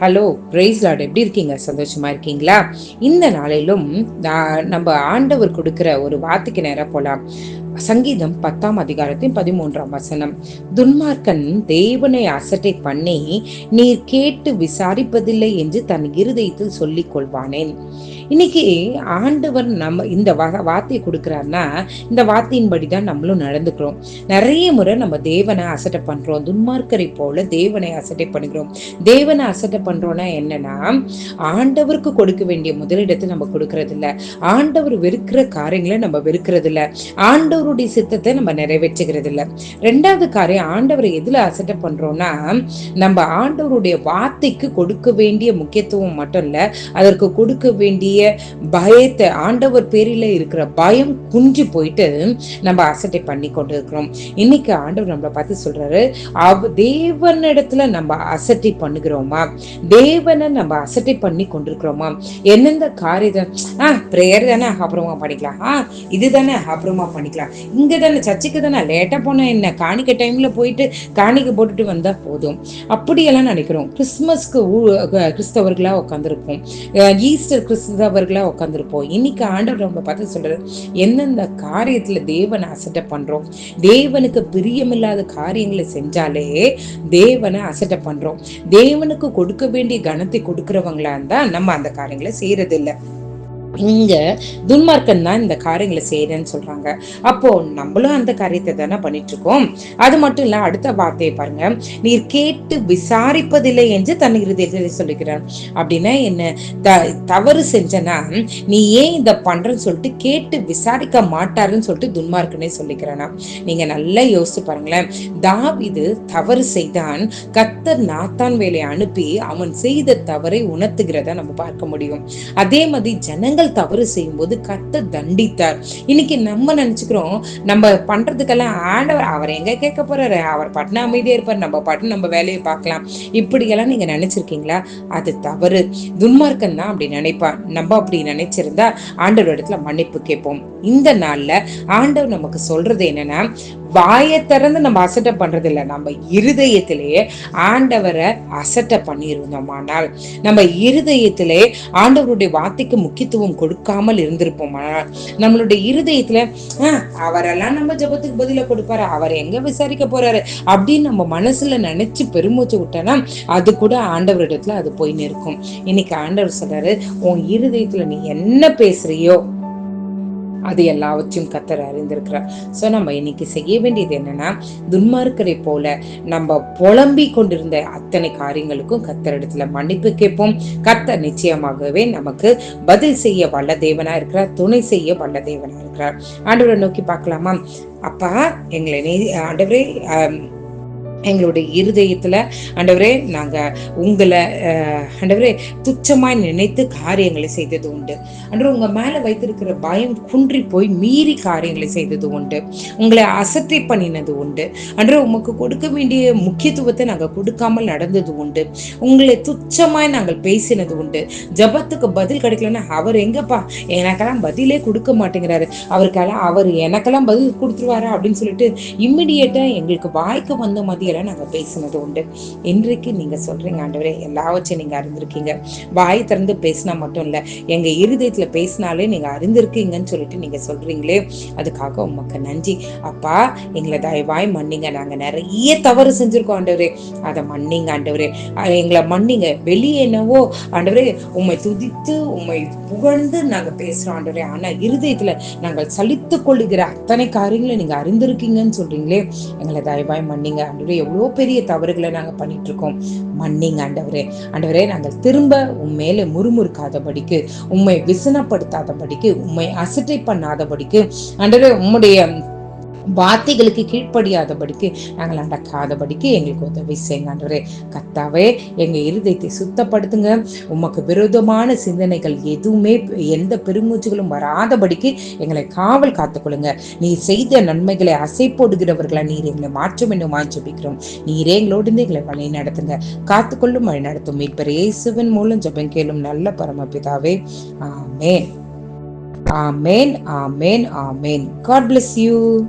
Hello price Lord எப்படி இருக்கீங்க? சந்தோஷமா இருக்கீங்களா? இந்த நாளிலும் நம்ம ஆண்டவர் கொடுக்கிற ஒரு வார்த்தைக்கு நேரம் போலாம். சங்கீதம் பத்தாம் அதிகாரத்தின் பதிமூன்றாம் வசனம். துன்மார்க்கன் தேவனை அசட்டை பண்ணி நீர் கேட்டு விசாரிப்பதில்லை என்று தன் இருதயத்தில் சொல்லிக் கொள்வானேன். இன்னைக்கு ஆண்டவர் நம்ம இந்த வார்த்தையை கொடுக்குறாருன்னா இந்த வார்த்தையின்படி தான் நம்மளும் நடந்துக்கிறோம். நிறைய முறை நம்ம தேவனை அசட்டை பண்றோம். துன்மார்க்கரை போல தேவனை அசட்டை பண்ணுகிறோம். தேவனை அசட்டை பண்றோம்னா என்னன்னா ஆண்டவருக்கு கொடுக்க வேண்டிய முதலிடத்தை நம்ம கொடுக்கறது ஆண்டவர் வெறுக்கிற காரியங்களை நம்ம வெறுக்கிறது ஆண்டவர் ஆண்டவருடைய சித்தத்தை நம்ம நிறைவேற்றுகிறது இல்ல ரெண்டாவது காரியம் ஆண்டவரை எதுல அசட்டை பண்றோம்னா நம்ம ஆண்டவருடைய வார்த்தைக்கு கொடுக்க வேண்டிய முக்கியத்துவம் மட்டும் இல்ல அதற்கு கொடுக்க வேண்டிய பயத்தை ஆண்டவர் பேரில இருக்கிற பயம் குஞ்சு போயிட்டு நம்ம அசட்டை பண்ணி கொண்டு இருக்கிறோம் இன்னைக்கு ஆண்டவர் நம்மளை பார்த்து சொல்றாரு அவ தேவனிடத்துல நம்ம அசட்டை பண்ணுகிறோமா? தேவனை நம்ம அசட்டை பண்ணி கொண்டிருக்கிறோமா? எந்தெந்த காரியத்தை ஆஹ் பிரேயர் தானே அப்புறமா பண்ணிக்கலாம். ஆஹ் இது தானே அப்புறமா பண்ணிக்கலாம். இங்க தானே சர்ச்சுக்கு தானே லேட்டா போனால் என்ன? காணிக்க டைம்ல போயிட்டு காணிக்க போட்டுட்டு வந்தா போதும். அப்படியெல்லாம் நினைக்கிறோம். கிறிஸ்துமஸ்க்கு கிறிஸ்தவர்களாக உட்காந்துருப்போம் ஈஸ்டர் கிறிஸ்தவர்களாக உட்காந்துருப்போம் இன்னைக்கு ஆண்டவர் நம்ம பார்த்து சொல்றது எந்தெந்த காரியத்துல தேவனை அசட்டை பண்றோம்? தேவனுக்கு பிரியமில்லாத காரியங்களை செஞ்சாலே தேவனை அசட்டை பண்றோம். தேவனுக்கு கொடுக்க வேண்டிய கனத்தை கொடுக்கிறவங்களா இருந்தா நம்ம அந்த காரியங்களை செய்யறது இங்க துன்மார்க்கன் தான் இந்த காரியங்களை செய்யறேன்னு சொல்றாங்க. அப்போ நம்மளும் அந்த காரியத்தை தானே பண்ணிட்டு இருக்கோம் அது மட்டும் இல்ல அடுத்த வார்த்தையை பாருங்க. நீர் கேட்டு விசாரிப்பதில்லை என்று தன் இருதயத்தை சொல்லிக்கிறார் அப்படின்னா என்ன? த தவறு செஞ்சனா நீ ஏன் இதை பண்றன்னு சொல்லிட்டு கேட்டு விசாரிக்க மாட்டாருன்னு சொல்லிட்டு துன்மார்க்கனே சொல்லிக்கிறானா நீங்க நல்லா யோசிச்சு பாருங்களேன். தாவிது தவறு செய்தான் கத்தர் நாத்தான் வேலையை அனுப்பி அவன் செய்த தவறை உணர்த்துகிறத நம்ம பார்க்க முடியும். அதே மாதிரி ஜனங்கள் மக்கள் தவறு செய்யும்போது கத்த தண்டித்தார். இன்னைக்கு நம்ம நினைச்சுக்கிறோம் நம்ம பண்றதுக்கெல்லாம் ஆண்டவர் அவர் எங்க கேட்க போறாரு? அவர் பட்டின அமைதியா இருப்பார். நம்ம பாட்டு நம்ம வேலையை பார்க்கலாம். இப்படியெல்லாம் நீங்க நினைச்சிருக்கீங்களா? அது தவறு. துன்மார்க்கன் தான் அப்படி நினைப்பான் நம்ம அப்படி நினைச்சிருந்தா ஆண்டவர் இடத்துல மன்னிப்பு கேட்போம். இந்த நாள்ல ஆண்டவர் நமக்கு சொல்றது என்னன்னா வாயை திறந்து நம்ம அசட்டை பண்றது இல்லை நம்ம இருதயத்திலேயே ஆண்டவரை அசட்டை பண்ணியிருந்தோமானால் நம்ம இருதயத்திலே ஆண்டவருடைய வார்த்தைக்கு முக்கியத்துவம் கொடுக்காமல் இருந்திருப்போமானால் நம்மளுடைய இருதயத்துல அவரெல்லாம் நம்ம ஜபத்துக்கு பதில கொடுப்பாரு? அவர் எங்க விசாரிக்க போறாரு? அப்படின்னு நம்ம மனசுல நினைச்சு பெருமூச்சு விட்டோம்னா அது கூட ஆண்டவரிடத்துல அது போய் நிற்கும். இன்னைக்கு ஆண்டவர் சொல்றாரு உன் இருதயத்துல நீ என்ன பேசுறியோ அது எல்லாவற்றையும் கத்தர் அறிந்திருக்கிறார். ஸோ நம்ம இன்னைக்கு செய்ய வேண்டியது என்னன்னா துன்மார்க்கரை போல நம்ம புலம்பி கொண்டிருந்த அத்தனை காரியங்களுக்கும் கத்தர் இடத்துல மன்னிப்பு கேட்போம். கத்தர் நிச்சயமாகவே நமக்கு பதில் செய்ய வல்ல தேவனா இருக்கிறார் துணை செய்ய வல்ல தேவனா இருக்கிறார். ஆண்டவரை நோக்கி பார்க்கலாமா? அப்பா எங்களை ஆண்டவரே எங்களுடைய இருதயத்துல ஆண்டவரே நாங்க உங்களை ஆண்டவரே துச்சமாய் நினைத்து காரியங்களை செய்தது உண்டு. அன்று உங்க மேல வைத்திருக்கிற பயம் குன்றி போய் மீறி காரியங்களை செய்தது உண்டு. உங்களை அசத்தை பண்ணினது உண்டு. அன்று உமக்கு கொடுக்க வேண்டிய முக்கியத்துவத்தை நாங்க கொடுக்காமல் நடந்தது உண்டு. உங்களை துச்சமாய் நாங்கள் பேசினது உண்டு. ஜபத்துக்கு பதில் கிடைக்கலன்னா அவர் எங்கப்பா? எனக்கெல்லாம் பதிலே கொடுக்க மாட்டேங்கிறாரு. அவருக்கெல்லாம் அவர் எனக்கெல்லாம் பதில் கொடுத்துருவாரா அப்படின்னு சொல்லிட்டு இம்மிடியேட்டா எங்களுக்கு வாய்க்கு வந்த மாதிரி பற்றியெல்லாம் நாங்கள் பேசினது உண்டு. இன்றைக்கு நீங்கள் சொல்கிறீங்க ஆண்டவரே எல்லாவற்றையும் நீங்கள் அறிந்திருக்கீங்க. வாய் திறந்து பேசினா மட்டும் இல்லை எங்கள் இருதயத்தில் பேசினாலே நீங்கள் அறிந்திருக்கீங்கன்னு சொல்லிட்டு நீங்கள் சொல்கிறீங்களே அதுக்காக உமக்கு நன்றி. அப்பா எங்களை தயவாய் மன்னிங்க. நாங்கள் நிறைய தவறு செஞ்சுருக்கோம் ஆண்டவரே. அதை மன்னிங்க ஆண்டவரே. எங்களை மன்னிங்க. வெளியே என்னவோ ஆண்டவரே உண்மை துதித்து உண்மை புகழ்ந்து நாங்கள் பேசுகிறோம் ஆண்டவரே. ஆனால் இருதயத்தில் நாங்கள் சலித்து கொள்ளுகிற அத்தனை காரியங்களை நீங்கள் அறிந்திருக்கீங்கன்னு சொல்கிறீங்களே எங்களை தயவாய் மன்னிங்க ஆண்டவரே. எவ்வளோ பெரிய தவறுகளை நாங்கள் பண்ணிட்டு இருக்கோம் மன்னிங்க ஆண்டவரே. ஆண்டவரே நாங்கள் திரும்ப உண்மையில முறுமுறுக்காதபடிக்கு உண்மை விசனப்படுத்தாதபடிக்கு உண்மை அசட்டை பண்ணாதபடிக்கு ஆண்டவரே உம்முடைய வார்த்தைகளுக்கு கீழ்ப்படியாதபடிக்கு நாங்கள் அடக்காதபடிக்கு எங்களுக்கு உதவி செய்யுங்க ஆண்டவரே. கத்தாவே எங்கள் இருதயத்தை சுத்தப்படுத்துங்க. உமக்கு விரோதமான சிந்தனைகள் எதுவுமே எந்த பெருமூச்சுகளும் வராதபடிக்கு எங்களை காவல் காத்துக்கொள்ளுங்க. நீ செய்த நன்மைகளை அசை போடுகிறவர்களை நீர் எங்களை மாற்றம் என்று ஜபிக்கிறோம். நீரே எங்களோடு எங்களை வழி நடத்துங்க. காத்துக்கொள்ளும் வழி நடத்தும். மீட்பர் இயேசுவின் மூலம் ஜபம் கேளும் நல்ல பரமபிதாவே. ஆமேன். ஆமேன் ஆமேன் ஆமேன். God bless you